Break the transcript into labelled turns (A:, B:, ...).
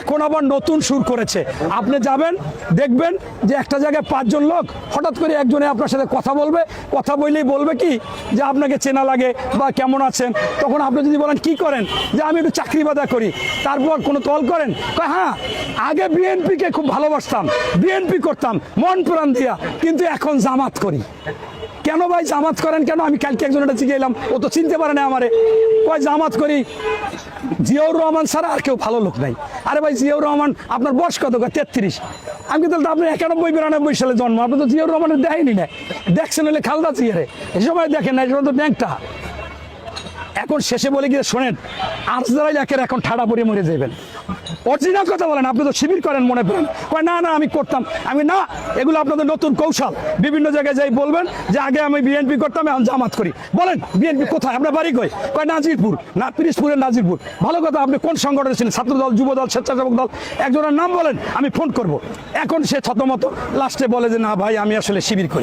A: এখন আবার নতুন সুর করেছে। আপনি যাবেন, দেখবেন যে একটা জায়গায় পাঁচজন লোক হঠাৎ করে একজনে আপনার সাথে কথা বলবে। কথা বললেই বলবে কি? যে আপনাকে চেনা লাগে বা কেমন আছেন? তখন আপনি যদি বলেন, কি করেন? যে, আমি একটু চাকরি বাদা করি। তারপর কোনো তল করেন? হ্যাঁ আগে বিএনপিকে খুব ভালোবাসতাম, বিএনপি করতাম, মন প্রাণ দিয়া, কিন্তু এখন জামাত করি। কেন ভাই জামাত করেন কেন? আমি কালকে একজনটা জিজ্ঞে এলাম। ও তো চিনতে পারে না আমারে। কয়, জামাত করি। জিয়াউর রহমান ছাড়া আর কেউ ভালো লোক নাই। আরে ভাই, জিয়াউর রহমান, আপনার বয়স কত তেত্রিশ। আমি কিন্তু আপনার একানব্বই, বিরানব্বই সালে জন্ম। আপনি তো জিয়াউর রহমানের দেয়নি না। দেখছেন হলে খালদা জিয়ারে। এই সময় দেখেন না এটা তো ব্যাংকটা এখন শেষে বলে গিয়ে শোনেন আর্স দ্বারাই একের এখন ঠাড়া পরে মরে যাবেন অরিজিনাল কথা বলেন, আপনি তো শিবির করেন মনে করেন। না না, আমি করতাম। আমি, না, এগুলো আপনাদের নতুন কৌশল। বিভিন্ন জায়গায় যাই বলবেন যে, আগে আমি বিএনপি করতাম, এখন জামাত করি। বলেন বিএনপি কোথায়? আপনার বাড়ি কই? কয়, নাজিরপুর। না, পিরিশপুরের নাজিরপুর। ভালো কথা, আপনি কোন সংগঠনে ছিলেন? ছাত্র দল যুব দল স্বেচ্ছাসেবক দল? একজনের নাম বলেন, আমি ফোন করব। এখন সে ছতমত লাস্টে বলে যে, না, ভাই, আমি আসলে শিবির করি।